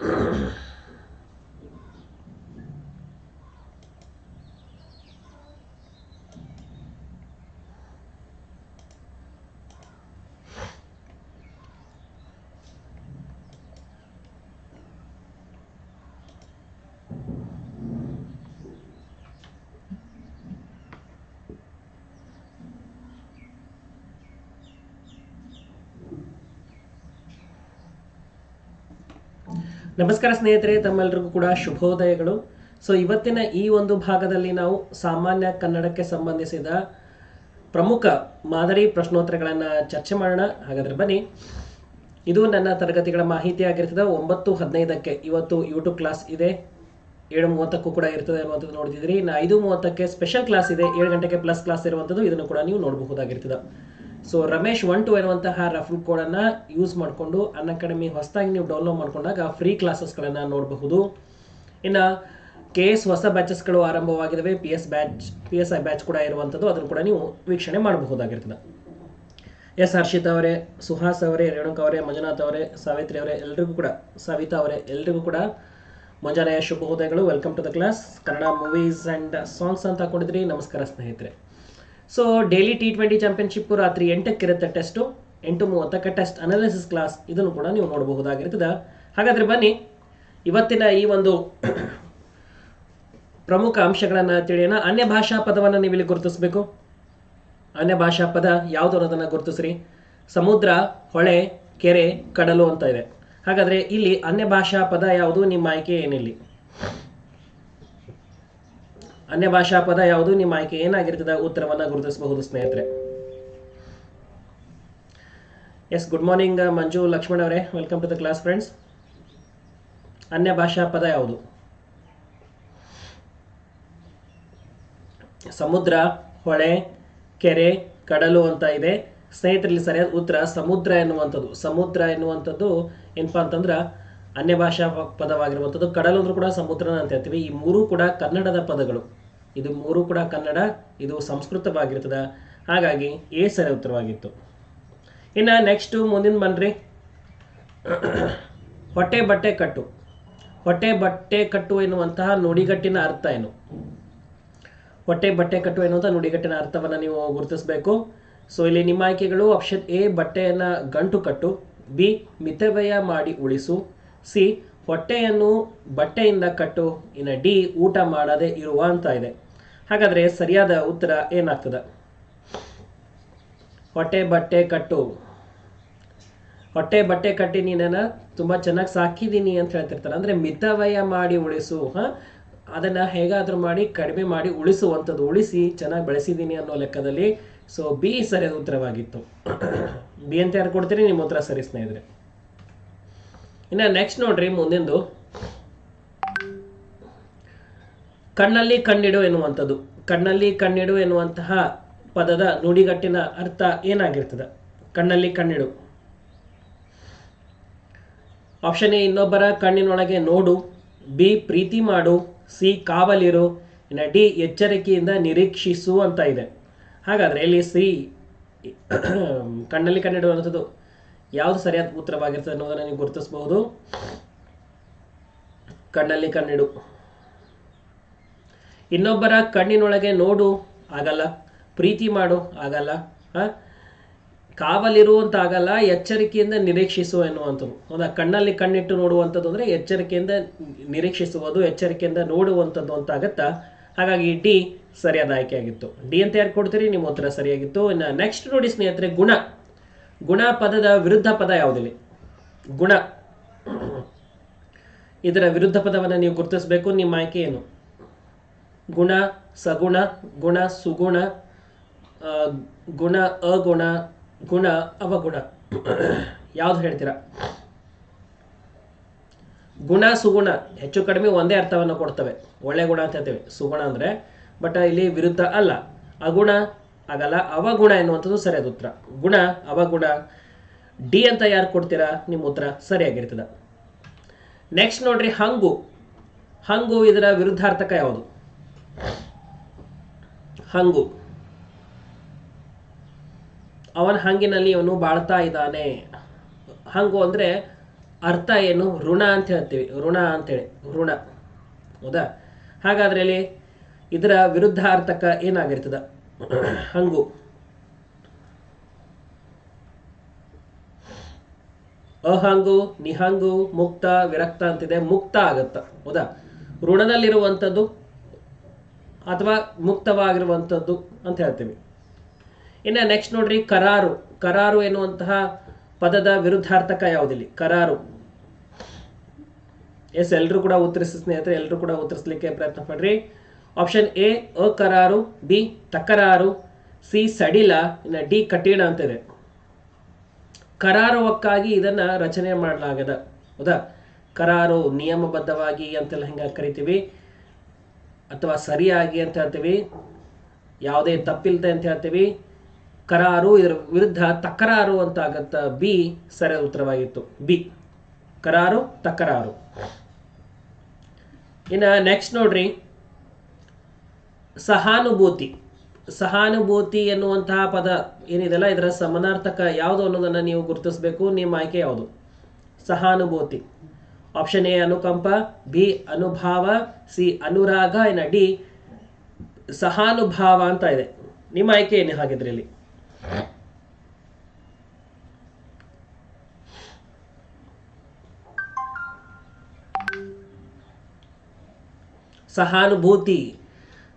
Mm-hmm. ನಮಸ್ಕಾರ ಸ್ನೇಹಿತರೆ ತಮ್ಮೆಲ್ಲರಿಗೂ ಕೂಡ ಶುಭೋದಯಗಳು. ಸೊ ಇವತ್ತಿನ ಈ ಒಂದು ಭಾಗದಲ್ಲಿ ನಾವು ಸಾಮಾನ್ಯ ಕನ್ನಡಕ್ಕೆ ಸಂಬಂಧಿಸಿದ ಪ್ರಮುಖ ಮಾದರಿ ಪ್ರಶ್ನೋತ್ತರಗಳನ್ನು ಚರ್ಚೆ ಮಾಡೋಣ. ಹಾಗಾದರೆ ಬನ್ನಿ. ಇದು ನನ್ನ ತರಗತಿಗಳ ಮಾಹಿತಿ ಆಗಿರ್ತದೆ. ಒಂಬತ್ತು, ಹದಿನೈದಕ್ಕೆ ಇವತ್ತು ಯೂಟ್ಯೂಬ್ ಕ್ಲಾಸ್ ಇದೆ. ಏಳು ಮೂವತ್ತಕ್ಕೂ ಕೂಡ ಇರ್ತದೆ ಅನ್ನುವಂಥದ್ದು ನೋಡ್ತಿದ್ರಿ ಐದು ಮೂವತ್ತಕ್ಕೆ ಸ್ಪೆಷಲ್ ಕ್ಲಾಸ್ ಇದೆ. ಏಳು ಗಂಟೆಗೆ ಪ್ಲಸ್ ಕ್ಲಾಸ್ ಇರುವಂಥದ್ದು ಇದನ್ನು ಕೂಡ ನೀವು ನೋಡಬಹುದಾಗಿರ್ತದೆ. ಸೊ ರಮೇಶ್ ಒನ್ ಟು ಎನ್ನುವಂತಹ ರೆಫರ್ ಕೋಡನ್ನು ಯೂಸ್ ಮಾಡಿಕೊಂಡು ಅನ್ ಅಕಾಡೆಮಿ ಹೊಸದಾಗಿ ನೀವು ಡೌನ್ಲೋಡ್ ಮಾಡ್ಕೊಂಡಾಗ ಫ್ರೀ ಕ್ಲಾಸಸ್ಗಳನ್ನು ನೋಡಬಹುದು. ಇನ್ನು ಕೆ ಎಸ್ ಹೊಸ ಬ್ಯಾಚಸ್ಗಳು ಆರಂಭವಾಗಿದ್ದಾವೆ P S batch P S I batch ಕೂಡ ಇರುವಂಥದ್ದು ಅದನ್ನು ಕೂಡ ನೀವು ವೀಕ್ಷಣೆ ಮಾಡಬಹುದಾಗಿರ್ತದೆ. ಎಸ್ ಹರ್ಷಿತ್ ಅವರೇ, ಸುಹಾಸ್ ಅವರೇ, ರೇಣುಕಾ ಅವರೇ, ಮಂಜುನಾಥ್ ಅವರೇ, ಸಾವಿತ್ರಿ ಅವರೇ, ಎಲ್ರಿಗೂ ಕೂಡ, ಸವಿತಾ ಅವರೇ, ಎಲ್ರಿಗೂ ಕೂಡ ಮುಂಜಾನೆಯ ಶುಭೋದಯಗಳು welcome to the class Kannada movies and songs ಅಂತ ಹಾಕೊಂಡಿದ್ರಿ. ನಮಸ್ಕಾರ ಸ್ನೇಹಿತರೆ. So daily T twenty championship ರಾತ್ರಿ ಎಂಟಕ್ಕೆ ಇರುತ್ತೆ ಟೆಸ್ಟು ಎಂಟು ಮೂವತ್ತಕ್ಕೆ ಟೆಸ್ಟ್ ಅನಾಲಿಸಿಸ್ ಕ್ಲಾಸ್ ಇದನ್ನು ಕೂಡ ನೀವು ನೋಡಬಹುದಾಗಿರ್ತದೆ ಹಾಗಾದ್ರೆ ಬನ್ನಿ, ಇವತ್ತಿನ ಈ ಒಂದು ಪ್ರಮುಖ ಅಂಶಗಳನ್ನು ತಿಳಿಯೋಣ. ಅನ್ಯ ಭಾಷಾ ಪದವನ್ನು ನೀವು ಇಲ್ಲಿ ಗುರುತಿಸಬೇಕು. ಅನ್ಯ ಭಾಷಾ ಪದ ಯಾವುದು ಅನ್ನೋದನ್ನು ಗುರುತಿಸ್ರಿ. ಸಮುದ್ರ, ಹೊಳೆ, ಕೆರೆ, ಕಡಲು ಅಂತ ಇದೆ. ಹಾಗಾದ್ರೆ ಇಲ್ಲಿ ಅನ್ಯ ಭಾಷಾ ಪದ ಯಾವುದು? ನಿಮ್ಮ ಆಯ್ಕೆ ಏನಿಲ್ಲಿ? ಅನ್ಯ ಭಾಷಾ ಪದ ಯಾವುದು? ನಿಮ್ಮ ಆಯ್ಕೆ ಏನಾಗಿರ್ತದೆ? ಉತ್ತರವನ್ನು ಗುರುತಿಸಬಹುದು, ಸ್ನೇಹಿತರೆ. Yes good morning Manju, Lakshman ಅವರೇ. Welcome to the class friends ಅನ್ಯ ಭಾಷಾ ಪದ ಯಾವುದು? ಸಮುದ್ರ, ಹೊಳೆ, ಕೆರೆ, ಕಡಲು ಅಂತ ಇದೆ. ಸ್ನೇಹಿತರಲ್ಲಿ ಸರಿಯಾದ ಉತ್ತರ ಸಮುದ್ರ ಎನ್ನುವಂಥದ್ದು. ಸಮುದ್ರ ಎನ್ನುವಂಥದ್ದು ಏನಪ್ಪ ಅಂತಂದ್ರೆ ಅನ್ಯ ಭಾಷಾ ಪದವಾಗಿರುವಂಥದ್ದು. ಕಡಲು ಅಂದ್ರೂ ಕೂಡ ಸಮುದ್ರನ ಅಂತ ಹೇಳ್ತೀವಿ. ಈ ಮೂರು ಕೂಡ ಕನ್ನಡದ ಪದಗಳು. ಇದು ಮೂರು ಕೂಡ ಕನ್ನಡ, ಇದು ಸಂಸ್ಕೃತವಾಗಿರ್ತದೆ. ಹಾಗಾಗಿ ಎ ಸರಿ ಉತ್ತರವಾಗಿತ್ತು. ಇನ್ನು ನೆಕ್ಸ್ಟು ಮುಂದಿನ ಬನ್ರಿ. ಹೊಟ್ಟೆ ಬಟ್ಟೆ ಕಟ್ಟು. ಹೊಟ್ಟೆ ಬಟ್ಟೆ ಕಟ್ಟು ಎನ್ನುವಂತಹ ನುಡಿಗಟ್ಟಿನ ಅರ್ಥ ಏನು? ಹೊಟ್ಟೆ ಬಟ್ಟೆ ಕಟ್ಟು ಎನ್ನುವಂಥ ನುಡಿಗಟ್ಟಿನ ಅರ್ಥವನ್ನು ನೀವು ಗುರುತಿಸಬೇಕು. ಸೊ ಇಲ್ಲಿ ನಿಮ್ಮ ಆಯ್ಕೆಗಳು ಆಪ್ಷನ್ ಎ ಬಟ್ಟೆಯನ್ನು ಗಂಟು ಕಟ್ಟು ಬಿ ಮಿತವ್ಯಯ ಮಾಡಿ ಉಳಿಸು ಸಿ ಹೊಟ್ಟೆಯನ್ನು ಬಟ್ಟೆಯಿಂದ ಕಟ್ಟು, ಇನ್ನು ಡಿ, ಊಟ ಮಾಡದೆ ಇರುವ ಅಂತ ಇದೆ. ಹಾಗಾದರೆ ಸರಿಯಾದ ಉತ್ತರ ಏನಾಗ್ತದೆ? ಹೊಟ್ಟೆ ಬಟ್ಟೆ ಕಟ್ಟು. ಹೊಟ್ಟೆ ಬಟ್ಟೆ ಕಟ್ಟಿ ನೀನನ್ನ ತುಂಬ ಚೆನ್ನಾಗಿ ಸಾಕಿದ್ದೀನಿ ಅಂತ ಹೇಳ್ತಿರ್ತಾರೆ ಅಂದರೆ ಮಿತವ್ಯಯ ಮಾಡಿ ಉಳಿಸು, ಹಾಂ? ಅದನ್ನು ಹೇಗಾದರೂ ಮಾಡಿ ಕಡಿಮೆ ಮಾಡಿ ಉಳಿಸುವಂಥದ್ದು ಉಳಿಸಿ ಚೆನ್ನಾಗಿ ಬೆಳೆಸಿದ್ದೀನಿ ಅನ್ನೋ ಲೆಕ್ಕದಲ್ಲಿ. ಸೊ ಬಿ ಸರಿಯಾದ ಉತ್ತರವಾಗಿತ್ತು. ಬಿ ಅಂತ ಯಾರು ಕೊಡ್ತೀರಿ? ನಿಮ್ಮ ಉತ್ತರ ಸರಿ ಸ್ನೇಹಿತರೆ. ಇನ್ನು ನೆಕ್ಸ್ಟ್ ನೋಡ್ರಿ ಮುಂದಿಂದು. ಕಣ್ಣಲ್ಲಿ ಕಣ್ಣಿಡು ಎನ್ನುವಂಥದ್ದು. ಕಣ್ಣಲ್ಲಿ ಕಣ್ಣಿಡು ಎನ್ನುವಂತಹ ಪದದ ನುಡಿಗಟ್ಟಿನ ಅರ್ಥ ಏನಾಗಿರ್ತದೆ? ಕಣ್ಣಲ್ಲಿ ಕಣ್ಣಿಡು. ಆಪ್ಷನ್ ಎ, ಇನ್ನೊಬ್ಬರ ಕಣ್ಣಿನೊಳಗೆ ನೋಡು. ಬಿ, ಪ್ರೀತಿ ಮಾಡು. ಸಿ, ಕಾವಲಿರು. ಇನ್ನು ಡಿ, ಎಚ್ಚರಿಕೆಯಿಂದ ನಿರೀಕ್ಷಿಸು ಅಂತ ಇದೆ. ಹಾಗಾದರೆ ಇಲ್ಲಿ ಸಿ, ಕಣ್ಣಲ್ಲಿ ಕಣ್ಣಿಡುವಂಥದ್ದು ಯಾವುದು ಸರಿಯಾದ ಉತ್ತರವಾಗಿರ್ತದೆ ಅನ್ನೋದನ್ನು ನೀವು ಗುರುತಿಸಬಹುದು. ಕಣ್ಣಲ್ಲಿ ಕಣ್ಣಿಡು. ಇನ್ನೊಬ್ಬರ ಕಣ್ಣಿನೊಳಗೆ ನೋಡು, ಆಗಲ್ಲ. ಪ್ರೀತಿ ಮಾಡು, ಆಗಲ್ಲ. ಆ? ಕಾವಲಿರು ಅಂತ ಆಗಲ್ಲ, ಎಚ್ಚರಿಕೆಯಿಂದ ಎನ್ನುವಂಥದ್ದು. ಹೌದಾ? ಕಣ್ಣಲ್ಲಿ ಕಣ್ಣಿಟ್ಟು ನೋಡುವಂಥದ್ದು ಅಂದರೆ ಎಚ್ಚರಿಕೆಯಿಂದ ನಿರೀಕ್ಷಿಸುವುದು, ಎಚ್ಚರಿಕೆಯಿಂದ ನೋಡುವಂಥದ್ದು ಅಂತ ಆಗತ್ತಾ? ಹಾಗಾಗಿ ಡಿ ಸರಿಯಾದ ಆಯ್ಕೆ ಆಗಿತ್ತು ಡಿ ಅಂತ ಯಾರು ಕೊಡ್ತೀರಿ? ನಿಮ್ಮ ಉತ್ತರ ಸರಿಯಾಗಿತ್ತು. ಇನ್ನು ನೆಕ್ಸ್ಟ್ ನೋಡಿ ಸ್ನೇಹಿತರೆ, ಗುಣ. ಗುಣ ಪದದ ವಿರುದ್ಧ ಪದ ಯಾವುದಿಲ್ಲ? ಗುಣ. ಇದರ ವಿರುದ್ಧ ಪದವನ್ನು ನೀವು ಗುರುತಿಸಬೇಕು. ನಿಮ್ಮ ಆಯ್ಕೆ ಏನು? ಗುಣ, ಸಗುಣ, ಗುಣ, ಸುಗುಣ ಗುಣ, ಅಗುಣ, ಗುಣ, ಅವಗುಣ. ಯಾವ್ದು ಹೇಳ್ತೀರಾ? ಗುಣ, ಸುಗುಣ ಹೆಚ್ಚು ಕಡಿಮೆ ಒಂದೇ ಅರ್ಥವನ್ನು ಕೊಡ್ತವೆ. ಒಳ್ಳೆ ಗುಣ ಅಂತ ಹೇಳ್ತೇವೆ. ಸುಗುಣ ಅಂದರೆ, ಬಟ್ ಇಲ್ಲಿ ವಿರುದ್ಧ ಅಲ್ಲ. ಅಗುಣ ಆಗಲ್ಲ ಅವಗುಣ ಎನ್ನುವಂಥದ್ದು ಸರಿಯಾದ ಉತ್ತರ. ಗುಣ, ಅವಗುಣ. ಡಿ ಅಂತ ಯಾರು ಕೊಡ್ತೀರಾ? ನಿಮ್ಮ ಉತ್ತರ ಸರಿಯಾಗಿರ್ತದೆ. ನೆಕ್ಸ್ಟ್ ನೋಡ್ರಿ, ಹಂಗು. ಹಂಗು ಇದರ ವಿರುದ್ಧಾರ್ಥಕ ಯಾವುದು? ಹಂಗು. ಅವನ ಹಂಗಿನಲ್ಲಿ ಇವನು ಬಾಳ್ತಾ ಇದ್ದಾನೆ. ಹಂಗು ಅಂದರೆ ಅರ್ಥ ಏನು? ಋಣ ಅಂತ ಹೇಳ್ತೀವಿ. ಋಣ ಅಂತೇಳಿ. ಋಣ. ಹೌದಾ? ಹಾಗಾದ್ರೆ ಇಲ್ಲಿ ಇದರ ವಿರುದ್ಧಾರ್ಥಕ ಏನಾಗಿರ್ತದ? ಹಂಗು. ಅಹಂಗು, ನಿಹಂಗು, ಮುಕ್ತ, ವಿರಕ್ತ ಅಂತಿದೆ. ಮುಕ್ತ ಆಗತ್ತ. ಹೌದಾ? ಋಣದಲ್ಲಿರುವಂಥದ್ದು ಅಥವಾ ಮುಕ್ತವಾಗಿರುವಂಥದ್ದು ಅಂತ ಹೇಳ್ತೀವಿ. ಇನ್ನು ನೆಕ್ಸ್ಟ್ ನೋಡ್ರಿ, ಕರಾರು. ಕರಾರು ಎನ್ನುವಂತಹ ಪದದ ವಿರುದ್ಧಾರ್ಥಕ ಯಾವುದಿಲ್ಲ? ಕರಾರು. ಎಸ್ ಎಲ್ಲರೂ ಕೂಡ ಉತ್ತರಿಸಿ ಸ್ನೇಹಿತರೆ ಎಲ್ಲರೂ ಕೂಡ ಉತ್ತರಿಸಲಿಕ್ಕೆ ಪ್ರಯತ್ನ ಪಡ್ರಿ. ಆಪ್ಷನ್ ಎ ಅಕರಾರು ಬಿ ತಕರಾರು ಸಿ ಸಡಿಲ, ಇನ್ನು ಡಿ ಕಠಿಣ ಅಂತಿದೆ ಕರಾರುವಕ್ಕಾಗಿ ಇದನ್ನು ರಚನೆ ಮಾಡಲಾಗದ ಹೌದಾ? ಕರಾರು ನಿಯಮಬದ್ಧವಾಗಿ ಅಂತೆಲ್ಲ ಹೆಂಗೆ ಕರಿತೀವಿ? ಅಥವಾ ಸರಿಯಾಗಿ ಅಂತ ಹೇಳ್ತೀವಿ? ಯಾವುದೇ ತಪ್ಪಿಲ್ಲದೆ ಅಂತ ಹೇಳ್ತೀವಿ? ಕರಾರು ಇದರ ವಿರುದ್ಧ ತಕರಾರು ಅಂತ ಆಗತ್ತ ಬಿ ಸರಿಯಾದ ಉತ್ತರವಾಗಿತ್ತು. ಬಿ ಕರಾರು, ತಕರಾರು. ಇನ್ನು ನೆಕ್ಸ್ಟ್ ನೋಡ್ರಿ. ಸಹಾನುಭೂತಿ. ಸಹಾನುಭೂತಿ ಎನ್ನುವಂತಹ ಪದ ಏನಿದೆಲ್ಲ ಇದರ ಸಮನಾರ್ಥಕ ಯಾವುದು ಅನ್ನೋದನ್ನು ನೀವು ಗುರುತಿಸಬೇಕು. ನಿಮ್ಮ ಆಯ್ಕೆ ಯಾವುದು? ಸಹಾನುಭೂತಿ. ಆಪ್ಷನ್ ಎ, ಅನುಕಂಪ, ಬಿ, ಅನುಭಾವ, ಸಿ, ಅನುರಾಗ, ಇನ್ನು ಡಿ, ಸಹಾನುಭಾವ ಅಂತ ಇದೆ. ನಿಮ್ಮ ಆಯ್ಕೆ ಏನು ಹಾಗಿದ್ರೆ ಇಲ್ಲಿ? ಸಹಾನುಭೂತಿ.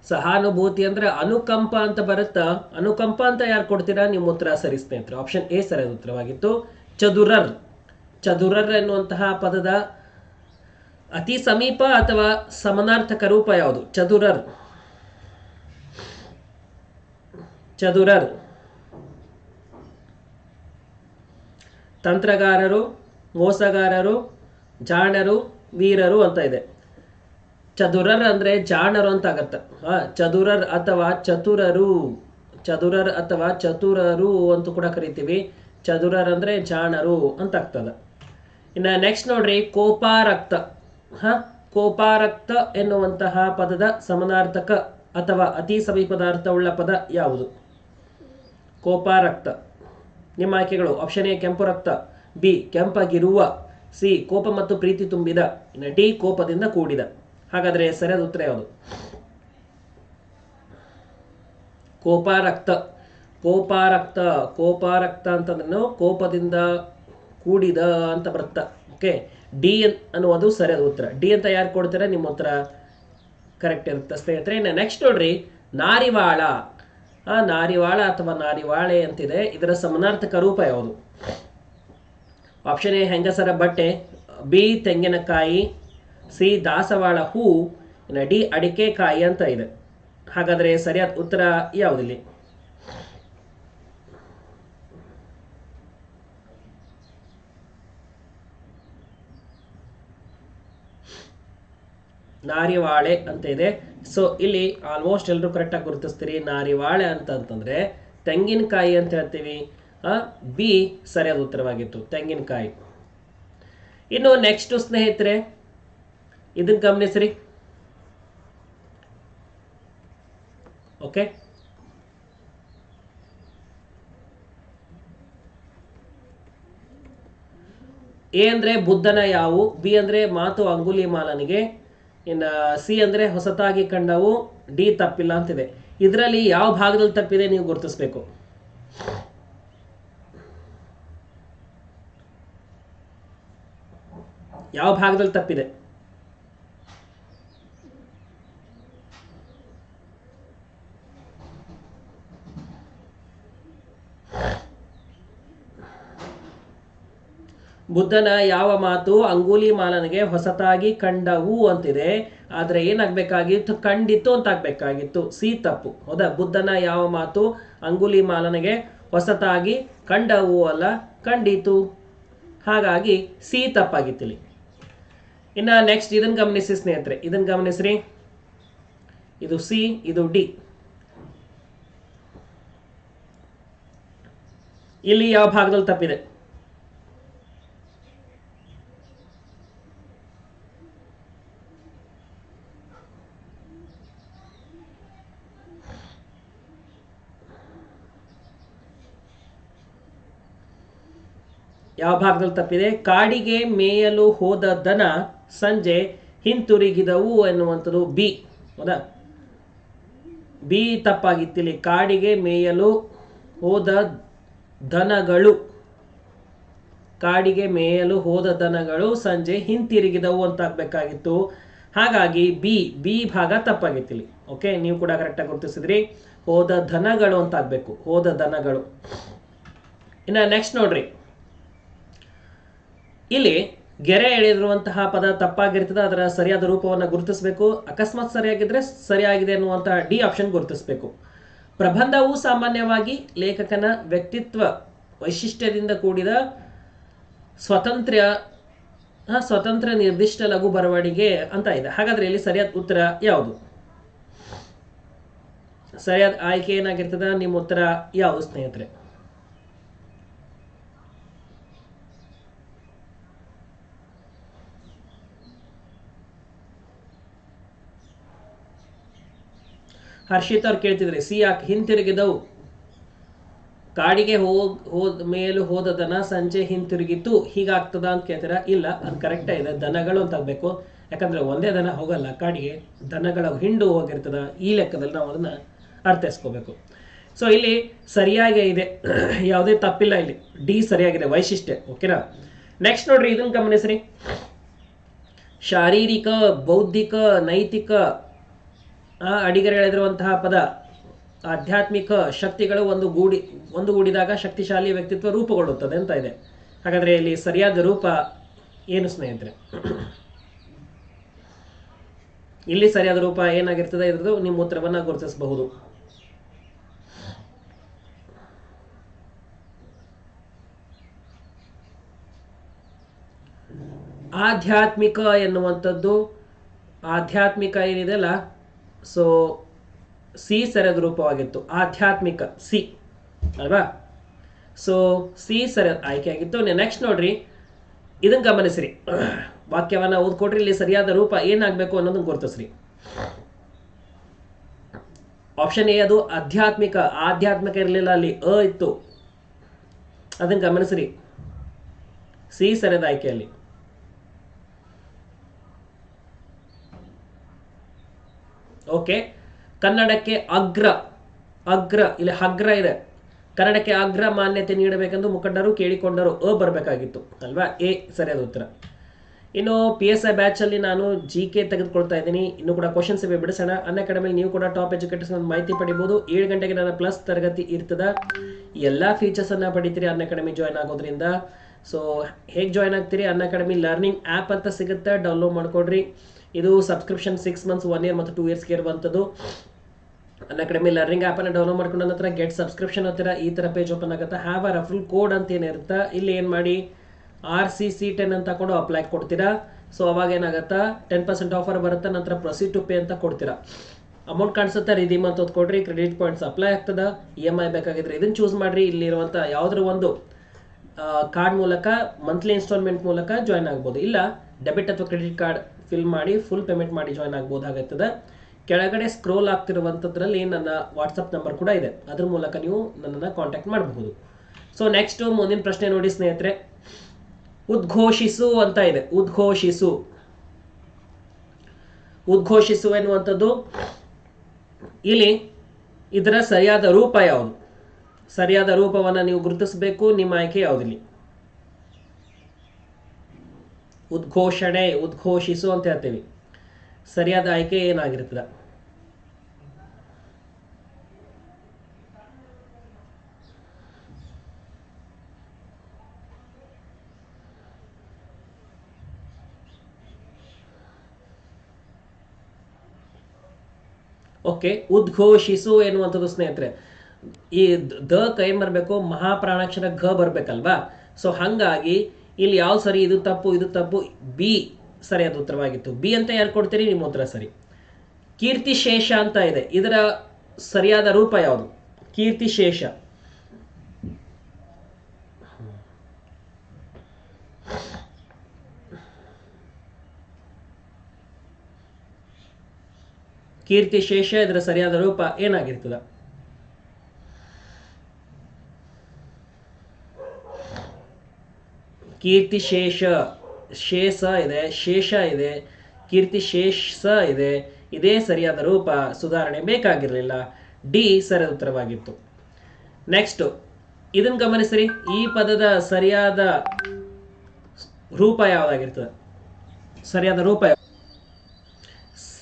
ಸಹಾನುಭೂತಿ ಅಂದ್ರೆ ಅನುಕಂಪ ಅಂತ ಬರುತ್ತಾ? ಅನುಕಂಪ ಅಂತ ಯಾರು ಕೊಡ್ತೀರಾ? ನಿಮ್ಮ ಉತ್ತರ ಸರಿ ಸ್ನೇಹಿತರೆ. ಆಪ್ಷನ್ ಎ ಸರಿಯಾದ ಉತ್ತರವಾಗಿತ್ತು. ಚದುರರ್. ಚದುರರ್ ಎನ್ನುವಂತಹ ಪದದ ಅತಿ ಸಮೀಪ ಅಥವಾ ಸಮನಾರ್ಥಕ ರೂಪ ಯಾವುದು? ಚದುರರ್. ಚದುರರ್. ತಂತ್ರಗಾರರು, ಮೋಸಗಾರರು, ಜಾಣರು, ವೀರರು ಅಂತ ಇದೆ. ಚದುರರ್ ಅಂದ್ರೆ ಜಾಣರು ಅಂತ ಆಗತ್ತೆ ಹಾ, ಚದುರರ್ ಅಥವಾ ಚತುರರು, ಚದುರರ್ ಅಥವಾ ಚತುರರು ಅಂತ ಕೂಡ ಕರಿತೀವಿ. ಚದುರರ್ ಅಂದ್ರೆ ಜಾಣರು ಅಂತ ಆಗ್ತದ ಇನ್ನ ನೆಕ್ಸ್ಟ್ ನೋಡ್ರಿ, ಕೋಪಾರಕ್ತ. ಹ, ಕೋಪಾರಕ್ತ ಎನ್ನುವಂತಹ ಪದದ ಸಮನಾರ್ಥಕ ಅಥವಾ ಅತಿ ಸಮೀಪದ ಅರ್ಥವುಳ್ಳ ಪದ ಯಾವುದು? ಕೋಪಾರಕ್ತ. ನಿಮ್ಮ ಆಯ್ಕೆಗಳು ಆಪ್ಷನ್ ಎ ಕೆಂಪು ರಕ್ತ ಬಿ ಕೆಂಪಗಿರುವ ಸಿ ಕೋಪ ಮತ್ತು ಪ್ರೀತಿ ತುಂಬಿದ, ಇನ್ನು ಡಿ ಕೋಪದಿಂದ ಕೂಡಿದ. ಹಾಗಾದ್ರೆ ಸರಿಯಾದ ಉತ್ತರ ಯಾವುದು? ಕೋಪಾರಕ್ತ. ಕೋಪಾರಕ್ತ ಕೋಪಾರಕ್ತ ಅಂತಂದ್ರೆ ಕೋಪದಿಂದ ಕೂಡಿದ ಅಂತ ಬರುತ್ತ? ಓಕೆ ಡಿ ಎನ್ ಅನ್ನುವುದು ಸರಿಯಾದ ಉತ್ತರ. ಡಿ ಅಂತ ಯಾರು ಕೊಡ್ತಾರೆ? ನಿಮ್ಮ ಉತ್ತರ ಕರೆಕ್ಟ್ ಇರುತ್ತೆ ಸ್ನೇಹಿತರೆ. ಇನ್ನು ನೆಕ್ಸ್ಟ್ ನೋಡ್ರಿ. ನಾರಿವಾಳ. ಆ ನಾರಿವಾಳ ಅಥವಾ ನಾರಿವಾಳೆ ಅಂತಿದೆ. ಇದರ ಸಮನಾರ್ಥಕ ರೂಪ ಯಾವುದು? ಆಪ್ಷನ್ ಎ ಹೆಂಗಸರ ಬಟ್ಟೆ. ಬಿ ತೆಂಗಿನಕಾಯಿ. ಸಿ ದಾಸವಾಳ ಹೂ ನಡಿ ಅಡಿಕೆ ಕಾಯಿ ಅಂತ ಇದೆ. ಹಾಗಾದರೆ ಸರಿಯಾದ ಉತ್ತರ ಯಾವುದಿಲ್ಲ? ನಾರಿವಾಳೆ ಅಂತ ಇದೆ. ಸೊ ಇಲ್ಲಿ ಆಲ್ಮೋಸ್ಟ್ ಎಲ್ಲರೂ ಕರೆಕ್ಟಾಗಿ ಗುರುತಿಸ್ತೀರಿ. ನಾರಿವಾಳೆ ಅಂತಂತಂದ್ರೆ ತೆಂಗಿನಕಾಯಿ ಅಂತ ಹೇಳ್ತೀವಿ. ಬಿ ಸರಿಯಾದ ಉತ್ತರವಾಗಿತ್ತು. ತೆಂಗಿನಕಾಯಿ. ಇನ್ನು ನೆಕ್ಸ್ಟ್ ಸ್ನೇಹಿತರೆ ಇದನ್ನ ಗಮನಿಸ್ರಿ. ಓಕೆ ಎ ಅಂದ್ರೆ ಬುದ್ಧನ ಯಾವು ಬಿ ಅಂದ್ರೆ ಮಾತು ಅಂಗುಲಿ ಮಾಲನಿಗೆ, ಇನ್ನು ಸಿ ಅಂದ್ರೆ ಹೊಸತಾಗಿ ಕಂಡವು ಡಿ ತಪ್ಪಿಲ್ಲ ಅಂತಿದೆ. ಇದರಲ್ಲಿ ಯಾವ ಭಾಗದಲ್ಲಿ ತಪ್ಪಿದೆ ನೀವು ಗುರುತಿಸ್ಬೇಕು? ಯಾವ ಭಾಗದಲ್ಲಿ ತಪ್ಪಿದೆ? ಬುದ್ಧನ ಯಾವ ಮಾತು ಅಂಗೂಲಿ ಮಾಲನಿಗೆ ಹೊಸತಾಗಿ ಕಂಡವು ಅಂತಿದೆ. ಆದರೆ ಏನಾಗಬೇಕಾಗಿತ್ತು? ಕಂಡಿತ್ತು ಅಂತ ಆಗ್ಬೇಕಾಗಿತ್ತು ಸಿ ತಪ್ಪು. ಹೌದಾ? ಬುದ್ಧನ ಯಾವ ಮಾತು ಅಂಗುಲಿ ಮಾಲನಿಗೆ ಹೊಸತಾಗಿ ಕಂಡವು ಅಲ್ಲ ಕಂಡಿತು ಹಾಗಾಗಿ ಸಿ ತಪ್ಪಾಗಿತ್ತಿಲ್ಲಿ. ಇನ್ನು ನೆಕ್ಸ್ಟ್ ಇದನ್ನು ಗಮನಿಸಿ ಸ್ನೇಹಿತರೆ. ಇದನ್ನು ಗಮನಿಸ್ರಿ. ಇದು ಸಿ, ಇದು ಡಿ. ಇಲ್ಲಿ ಯಾವ ಭಾಗದಲ್ಲಿ ತಪ್ಪಿದೆ? ಯಾವ ಭಾಗದಲ್ಲಿ ತಪ್ಪಿದೆ? ಕಾಡಿಗೆ ಮೇಯಲು ಹೋದ ದನ ಸಂಜೆ ಹಿಂತಿರುಗಿದವು ಎನ್ನುವಂಥದ್ದು ಬಿ. ಹೌದಾ? ಬಿ ತಪ್ಪಾಗಿತ್ತಿಲ್ಲಿ. ಕಾಡಿಗೆ ಮೇಯಲು ಹೋದ ದನಗಳು. ಕಾಡಿಗೆ ಮೇಯಲು ಹೋದ ದನಗಳು ಸಂಜೆ ಹಿಂತಿರುಗಿದವು ಅಂತ ಆಗಬೇಕಾಗಿತ್ತು. ಹಾಗಾಗಿ ಬಿ ಬಿ ಭಾಗ ತಪ್ಪಾಗಿತ್ತಿಲ್ಲಿ. ಓಕೆ ನೀವು ಕೂಡ ಕರೆಕ್ಟಾಗಿ ಗುರುತಿಸಿದ್ರಿ. ಹೋದ ದನಗಳು ಅಂತ ಆಗಬೇಕು. ಹೋದ ದನಗಳು. ಇನ್ನು ನೆಕ್ಸ್ಟ್ ನೋಡ್ರಿ. ಇಲ್ಲಿ ಗೆರೆ ಎಳೆದಿರುವಂತಹ ಪದ ತಪ್ಪಾಗಿರ್ತದೆ, ಅದರ ಸರಿಯಾದ ರೂಪವನ್ನು ಗುರುತಿಸಬೇಕು. ಅಕಸ್ಮಾತ್ ಸರಿಯಾಗಿದ್ರೆ ಸರಿಯಾಗಿದೆ ಅನ್ನುವಂಥ ಡಿ ಆಪ್ಷನ್ ಗುರುತಿಸಬೇಕು. ಪ್ರಬಂಧವು ಸಾಮಾನ್ಯವಾಗಿ ಲೇಖಕನ ವ್ಯಕ್ತಿತ್ವ ವೈಶಿಷ್ಟ್ಯದಿಂದ ಕೂಡಿದ ಸ್ವತಂತ್ರ ಸ್ವತಂತ್ರ ನಿರ್ದಿಷ್ಟ ಲಘು ಬರವಣಿಗೆ ಅಂತ ಇದೆ. ಹಾಗಾದ್ರೆ ಇಲ್ಲಿ ಸರಿಯಾದ ಉತ್ತರ ಯಾವುದು? ಸರಿಯಾದ ಆಯ್ಕೆ ಏನಾಗಿರ್ತದೆ? ನಿಮ್ಮ ಉತ್ತರ ಯಾವುದು ಸ್ನೇಹಿತರೆ? ಹರ್ಷಿತ್ ಅವ್ರು ಕೇಳ್ತಿದ್ರೆ ಸಿ ಯಾಕೆ ಹಿಂತಿರುಗಿದವು? ಕಾಡಿಗೆ ಹೋಗ್, ಹೋದ ಮೇಲೆ ಹೋದ ದನ ಸಂಜೆ ಹಿಂತಿರುಗಿತು ಹೀಗಾಗ್ತದ ಅಂತ ಕೇಳ್ತೀರಾ? ಇಲ್ಲ, ಅದು ಕರೆಕ್ಟ್ ಇದೆ ದನಗಳು ಅಂತ ಆಗ್ಬೇಕು. ಯಾಕಂದ್ರೆ ಒಂದೇ ದನ ಹೋಗಲ್ಲ, ಕಾಡಿಗೆ ದನಗಳ ಹಿಂಡು ಹೋಗಿರ್ತದ, ಈ ಲೆಕ್ಕದಲ್ಲಿ ನಾವು ಅದನ್ನ ಅರ್ಥೈಸ್ಕೋಬೇಕು. ಸೊ ಇಲ್ಲಿ ಸರಿಯಾಗೇ ಇದೆ, ಯಾವುದೇ ತಪ್ಪಿಲ್ಲ ಇಲ್ಲಿ, ಡಿ ಸರಿಯಾಗಿದೆ, ವೈಶಿಷ್ಟ್ಯ ಓಕೆನಾ ನೆಕ್ಸ್ಟ್ ನೋಡ್ರಿ, ಇದನ್ನ ಗಮನಿಸ್ರಿ. ಶಾರೀರಿಕ, ಬೌದ್ಧಿಕ, ನೈತಿಕ ಆ, ಅಡಿಗರು ಹೇಳಿರುವಂತಹ ಪದ ಆಧ್ಯಾತ್ಮಿಕ ಶಕ್ತಿಗಳು ಒಂದು ಗೂಡಿ ಒಂದು ಗೂಡಿದಾಗ ಶಕ್ತಿಶಾಲಿ ವ್ಯಕ್ತಿತ್ವ ರೂಪುಗೊಳ್ಳುತ್ತದೆ ಅಂತ ಇದೆ. ಹಾಗಾದರೆ ಇಲ್ಲಿ ಸರಿಯಾದ ರೂಪ ಏನು ಸ್ನೇಹಿತರೆ? ಇಲ್ಲಿ ಸರಿಯಾದ ರೂಪ ಏನಾಗಿರ್ತದೆ ಇದ್ರದ್ದು ನಿಮ್ಮ ಉತ್ತರವನ್ನು ಗುರುತಿಸಬಹುದು. ಆಧ್ಯಾತ್ಮಿಕ ಎನ್ನುವಂಥದ್ದು ಆಧ್ಯಾತ್ಮಿಕ ಏನಿದೆಯಲ್ಲ ಸೊ ಸಿ ಸರದ ರೂಪವಾಗಿತ್ತು ಆಧ್ಯಾತ್ಮಿಕ ಸಿ ಅಲ್ವಾ? ಸೊ ಸಿ ಸರಿಯಾದ ಆಯ್ಕೆ ಆಗಿತ್ತು ನೆಕ್ಸ್ಟ್ ನೋಡ್ರಿ ಇದನ್ನ ಗಮನಿಸ್ರಿ. ವಾಕ್ಯವನ್ನ ಓದ್ಕೊಟ್ರಿ, ಇಲ್ಲಿ ಸರಿಯಾದ ರೂಪ ಏನಾಗಬೇಕು ಅನ್ನೋದನ್ನ ಗುರುತಿಸ್ರಿ. ಆಪ್ಷನ್ ಎ ಅದು ಆಧ್ಯಾತ್ಮಿಕ ಆಧ್ಯಾತ್ಮಿಕ ಇರಲಿಲ್ಲ, ಅಲ್ಲಿ ಅ ಇತ್ತು. ಅದನ್ನ ಗಮನಿಸ್ರಿ. ಸಿ ಸರದ ಆಯ್ಕೆಯಲ್ಲಿ. ಓಕೆ ಕನ್ನಡಕ್ಕೆ ಅಗ್ರ ಅಗ್ರ, ಇಲ್ಲಿ ಹಗ್ರ ಇದೆ. ಕನ್ನಡಕ್ಕೆ ಅಗ್ರ ಮಾನ್ಯತೆ ನೀಡಬೇಕೆಂದು ಮುಖಂಡರು ಕೇಳಿಕೊಂಡರು. ಅ ಬರಬೇಕಾಗಿತ್ತು, ಅಲ್ವಾ? ಎ ಸರಿಯಾದ ಉತ್ತರ. ಇನ್ನು ಪಿ ಎಸ್ ಐ ಬ್ಯಾಚಲ್ಲಿ ನಾನು ಜಿ ಕೆ ತೆಗೆದುಕೊಳ್ತಾ ಇದ್ದೀನಿ. ಇನ್ನು ಕೂಡ ಕ್ವಶನ್ಸ್ ಇವೆ, ಬಿಡಿಸೋಣ. ಅನ್ನ ಅಕಾಡೆಮಿಲಿ ನೀವು ಕೂಡ ಟಾಪ್ ಎಜುಕೇಟರ್ಸ್ ಮಾಹಿತಿ ಪಡಿಬೋದು. ಏಳು ಗಂಟೆಗೆ ನನ್ನ ಪ್ಲಸ್ ತರಗತಿ ಇರ್ತದ. ಎಲ್ಲ ಫೀಚರ್ಸನ್ನು ಪಡಿತೀರಿ ಅನ್ನ ಅಕಾಡೆಮಿ ಜಾಯ್ನ್ ಆಗೋದ್ರಿಂದ. ಸೊ ಹೇಗೆ ಜಾಯ್ನ್ ಆಗ್ತೀರಿ? ಅನ್ನ ಅಕಾಡೆಮಿ ಲರ್ನಿಂಗ್ ಆ್ಯಪ್ ಅಂತ ಸಿಗುತ್ತೆ. ಡೌನ್ಲೋಡ್ ಮಾಡ್ಕೊಡ್ರಿ. ಇದು subscription six months one year ಮತ್ತು ಟೂ ಇಯರ್ಸ್ಗೆ ಇರುವಂಥದ್ದು. ನನ್ನ ಅಕಾಡೆಮಿ ಲರ್ನಿಂಗ್ ಆ್ಯಪನ್ನು ಡೌನ್ಲೋಡ್ ಮಾಡ್ಕೊಂಡ ನಂತರ ಗೆಟ್ ಸಬ್ಸ್ಕ್ರಿಪ್ಷನ್ ಹತ್ತಿರ ಈ ಥರ ಪೇಜ್ ಓಪನ್ ಆಗುತ್ತೆ. ಹ್ಯಾವ್ ಅ ರಫಲ್ ಕೋಡ್ ಅಂತ ಏನಿರುತ್ತೆ ಇಲ್ಲಿ ಏನು ಮಾಡಿ? ಆರ್ ಸಿ ಸಿ ಟೆನ್ ಅಂತ ಕೊಡು ಅಪ್ಲೈ ಕೊಡ್ತೀರಾ? ಸೊ ಅವಾಗ ಏನಾಗುತ್ತೆ? ಟೆನ್ ಪರ್ಸೆಂಟ್ ಆಫರ್ ಬರುತ್ತೆ, ನಂತರ ಪ್ರೊಸೀಡ್ ಟು ಪೇ ಅಂತ ಕೊಡ್ತೀರಾ. ಅಮೌಂಟ್ ಕಾಣಿಸುತ್ತೆ ರಿದೀಮ್ ಅಂತ ಕೊಡ್ರಿ ಕ್ರೆಡಿಟ್ ಪಾಯಿಂಟ್ಸ್ ಅಪ್ಲೈ ಆಗ್ತದ ಇ ಎಂ ಐ ಬೇಕಾಗಿದ್ರೆ ಇದನ್ನು ಚೂಸ್ ಮಾಡ್ರಿ. ಇಲ್ಲಿರುವಂಥ ಯಾವುದ್ರ ಒಂದು ಕಾರ್ಡ್ ಮೂಲಕ ಮಂತ್ಲಿ ಇನ್ಸ್ಟಾಲ್ಮೆಂಟ್ ಮೂಲಕ ಜಾಯ್ನ್ ಆಗ್ಬೋದು. ಇಲ್ಲ ಡೆಬಿಟ್ ಅಥವಾ ಕ್ರೆಡಿಟ್ ಕಾರ್ಡ್ ಫಿಲ್ ಮಾಡಿ ಫುಲ್ ಪೇಮೆಂಟ್ ಮಾಡಿ ಜಾಯ್ನ್ ಆಗ್ಬೋದಾಗುತ್ತದೆ ಕೆಳಗಡೆ ಸ್ಕ್ರೋಲ್ ಆಗ್ತಿರುವಂಥದ್ರಲ್ಲಿ ನನ್ನ ವಾಟ್ಸಪ್ ನಂಬರ್ ಕೂಡ ಇದೆ. ಅದ್ರ ಮೂಲಕ ನೀವು ನನ್ನನ್ನು ಕಾಂಟ್ಯಾಕ್ಟ್ ಮಾಡಬಹುದು. ಸೊ ನೆಕ್ಸ್ಟ್ ಮುಂದಿನ ಪ್ರಶ್ನೆ ನೋಡಿ ಸ್ನೇಹಿತರೆ. ಉದ್ಘೋಷಿಸು ಅಂತ ಇದೆ. ಉದ್ಘೋಷಿಸು. ಉದ್ಘೋಷಿಸು ಎನ್ನುವಂಥದ್ದು ಇಲ್ಲಿ ಇದರ ಸರಿಯಾದ ರೂಪ ಯಾವುದು? ಸರಿಯಾದ ರೂಪವನ್ನು ನೀವು ಗುರುತಿಸಬೇಕು, ನಿಮ್ಮ ಆಯ್ಕೆ ಯಾವುದಿಲ್ಲಿ ಉದ್ಘೋಷಣೆ, ಉದ್ಘೋಷಿಸು ಅಂತ ಹೇಳ್ತೀವಿ. ಸರಿಯಾದ ಆಯ್ಕೆ ಏನಾಗಿರ್ತದೆ? ಓಕೆ, ಉದ್ಘೋಷಿಸು ಎನ್ನುವಂಥದ್ದು ಸ್ನೇಹಿತರೆ. ಈ ದ- ಕೈ ಬರಬೇಕು ಮಹಾಪ್ರಾಣಾಕ್ಷರ ಘ ಬರಬೇಕಲ್ವಾ? ಸೊ ಹಾಗಾಗಿ ಇಲ್ಲಿ ಯಾವ್ದು ಸರಿ, ಇದು ತಪ್ಪು ಇದು ತಪ್ಪು, ಬಿ ಸರಿಯಾದ ಉತ್ತರವಾಗಿತ್ತು. ಬಿ ಅಂತ ಯಾರು ಕೊಡ್ತೀರಿ? ನಿಮ್ಮ ಉತ್ತರ ಸರಿ. ಕೀರ್ತಿ ಶೇಷ ಅಂತ ಇದೆ. ಇದರ ಸರಿಯಾದ ರೂಪ ಯಾವುದು? ಕೀರ್ತಿ ಶೇಷ. ಕೀರ್ತಿ ಶೇಷ ಇದರ ಸರಿಯಾದ ರೂಪ ಏನಾಗಿರ್ತದ? ಕೀರ್ತಿಶೇಷ ಶೇಷ ಇದೆ ಶೇಷ ಇದೆ ಕೀರ್ತಿಶೇಷ ಇದೆ, ಇದೇ ಸರಿಯಾದ ರೂಪ ಸುಧಾರಣೆ ಬೇಕಾಗಿರಲಿಲ್ಲ. ಡಿ ಸರಿಯಾದ ಉತ್ತರವಾಗಿತ್ತು. ನೆಕ್ಸ್ಟ್ ಇದನ್ನು ಗಮನಿಸಿರಿ. ಈ ಪದದ ಸರಿಯಾದ ರೂಪ ಯಾವುದಾಗಿರ್ತದೆ? ಸರಿಯಾದ ರೂಪ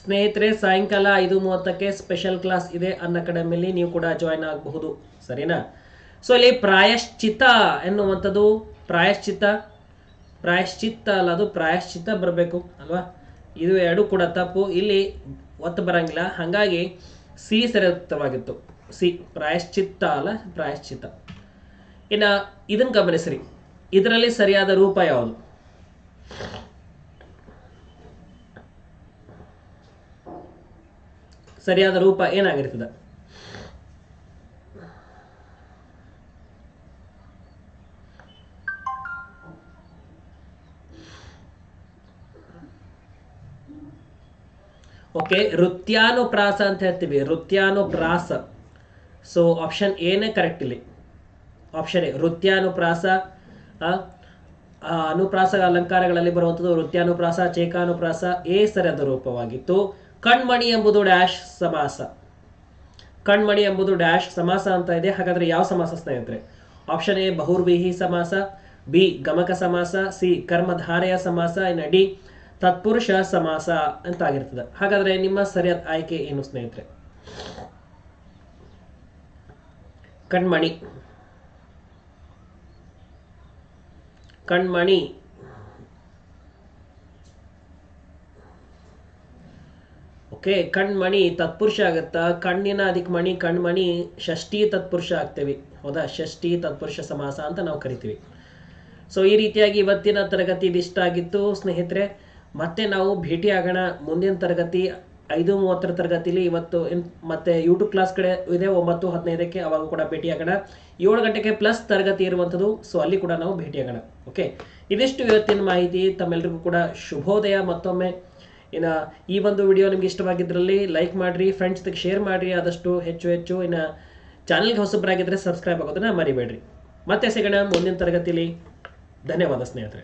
ಸ್ನೇಹಿತರೆ, ಸಾಯಂಕಾಲ ಐದು ಮೂವತ್ತಕ್ಕೆ ಸ್ಪೆಷಲ್ ಕ್ಲಾಸ್ ಇದೆ ಅನ್ನ ಅಕಾಡೆಮಿಯಲ್ಲಿ ನೀವು ಕೂಡ ಜಾಯ್ನ್ ಆಗಬಹುದು. ಸರಿನಾ? ಸೊ ಇಲ್ಲಿ ಪ್ರಾಯಶ್ಚಿತ ಎನ್ನುವಂಥದ್ದು ಪ್ರಾಯಶ್ಚಿತ್ತ ಪ್ರಾಯಶ್ಚಿತ್ತ ಅಲ್ಲ, ಅದು ಪ್ರಾಯಶ್ಚಿತ್ತ ಬರಬೇಕು, ಅಲ್ವಾ? ಇದು ಎರಡು ಕೂಡ ತಪ್ಪು. ಇಲ್ಲಿ ಒತ್ತು ಬರಂಗಿಲ್ಲ. ಹಾಗಾಗಿ ಸಿ ಸರಿಯುತ್ತವಾಗಿತ್ತು ಸಿ, ಪ್ರಾಯಶ್ಚಿತ್ತ ಅಲ್ಲ, ಪ್ರಾಯಶ್ಚಿತ್ತ. ಇನ್ನು ಇದನ್ನು ಗಮನಿಸ್ರಿ. ಇದರಲ್ಲಿ ಸರಿಯಾದ ರೂಪ ಯಾವುದು? ಸರಿಯಾದ ರೂಪ ಏನಾಗಿರ್ತದೆ? ಓಕೆ ನೃತ್ಯಾನುಪ್ರಾಸ ಅಂತ ಹೇಳ್ತೀವಿ ನೃತ್ಯಾನುಪ್ರಾಸ ಸೊ ಆಪ್ಷನ್ ಎನೇ ಕರೆಕ್ಟ್ ಇಲ್ಲಿ ಆಪ್ಷನ್ ಎ ನೃತ್ಯಾನುಪ್ರಾಸ ಅನುಪ್ರಾಸ ಅಲಂಕಾರಗಳಲ್ಲಿ ಬರುವಂಥದ್ದು ವೃತ್ಯಾನುಪ್ರಾಸ ಚೇಕಾನುಪ್ರಾಸ ಎ ಸರಿಯಾದ ರೂಪವಾಗಿತ್ತು. ಕಣ್ಮಣಿ ಎಂಬುದು ಡ್ಯಾಶ್ ಸಮಾಸ. ಕಣ್ಮಣಿ ಎಂಬುದು ಡ್ಯಾಶ್ ಸಮಾಸ ಅಂತ ಇದೆ. ಹಾಗಾದ್ರೆ ಯಾವ ಸಮಾಸ ಸ್ನೇಹಿತರೆ? ಆಪ್ಷನ್ ಎ ಬಹುರ್ವಿಹಿ ಸಮಾಸ. ಬಿ ಗಮಕ ಸಮಾಸ. ಸಿ ಕರ್ಮಧಾರೆಯ ಸಮಾಸ. ಇನ್ನು ಡಿ ತತ್ಪುರುಷ ಸಮಾಸ ಅಂತ ಆಗಿರ್ತದೆ ಹಾಗಾದ್ರೆ ನಿಮ್ಮ ಸರಿಯಾದ ಆಯ್ಕೆ ಏನು ಸ್ನೇಹಿತರೆ? ಕಣ್ಮಣಿ. ಕಣ್ಮಣಿ. ಓಕೆ, ಕಣ್ಮಣಿ ತತ್ಪುರುಷ ಆಗುತ್ತಾ? ಕಣ್ಣಿನ ಅದಕ್ಕೆ ಮಣಿ ಕಣ್ಮಣಿ ಷಷ್ಠಿ ತತ್ಪುರುಷ ಆಗ್ತೇವೆ. ಹೌದಾ? ಷಷ್ಠಿ ತತ್ಪುರುಷ ಸಮಾಸ ಅಂತ ನಾವು ಕರಿತೀವಿ. ಸೊ ಈ ರೀತಿಯಾಗಿ ಇವತ್ತಿನ ತರಗತಿ ಇದಿಷ್ಟ ಆಗಿತ್ತು ಸ್ನೇಹಿತರೆ. ಮತ್ತೆ ನಾವು ಭೇಟಿ ಆಗೋಣ ಮುಂದಿನ ತರಗತಿ, ಐದು ಮೂವತ್ತರ ತರಗತಿಲಿ ಇವತ್ತು ಮತ್ತೆ ಯೂಟ್ಯೂಬ್ ಕ್ಲಾಸ್ ಕಡೆ ಇದೆ, ಒಂಬತ್ತು ಹದಿನೈದಕ್ಕೆ ಅವಾಗ ಕೂಡ ಭೇಟಿ ಆಗೋಣ. ಏಳು ಗಂಟೆಗೆ ಪ್ಲಸ್ ತರಗತಿ ಇರುವಂಥದ್ದು ಸೊ ಅಲ್ಲಿ ಕೂಡ ನಾವು ಭೇಟಿ ಆಗೋಣ ಓಕೆ ಇದಿಷ್ಟು ಇವತ್ತಿನ ಮಾಹಿತಿ ತಮ್ಮೆಲ್ಲರಿಗೂ ಕೂಡ ಶುಭೋದಯ, ಮತ್ತೊಮ್ಮೆ. ಇನ್ನು ಈ ಒಂದು ವಿಡಿಯೋ ನಿಮ್ಗೆ ಇಷ್ಟವಾಗಿದ್ರಲ್ಲಿ ಲೈಕ್ ಮಾಡಿರಿ ಫ್ರೆಂಡ್ಸ್ ಜೊತೆಗೆ ಶೇರ್ ಮಾಡಿರಿ, ಆದಷ್ಟು ಹೆಚ್ಚು ಹೆಚ್ಚು ಇನ್ನು ಚಾನಲ್ಗೆ ಹೊಸಬರಾಗಿದ್ದರೆ ಸಬ್ಸ್ಕ್ರೈಬ್ ಆಗೋದನ್ನ ಮರಿಬೇಡ್ರಿ. ಮತ್ತೆ ಸಿಗೋಣ ಮುಂದಿನ ತರಗತಿಲಿ. ಧನ್ಯವಾದ ಸ್ನೇಹಿತರೆ.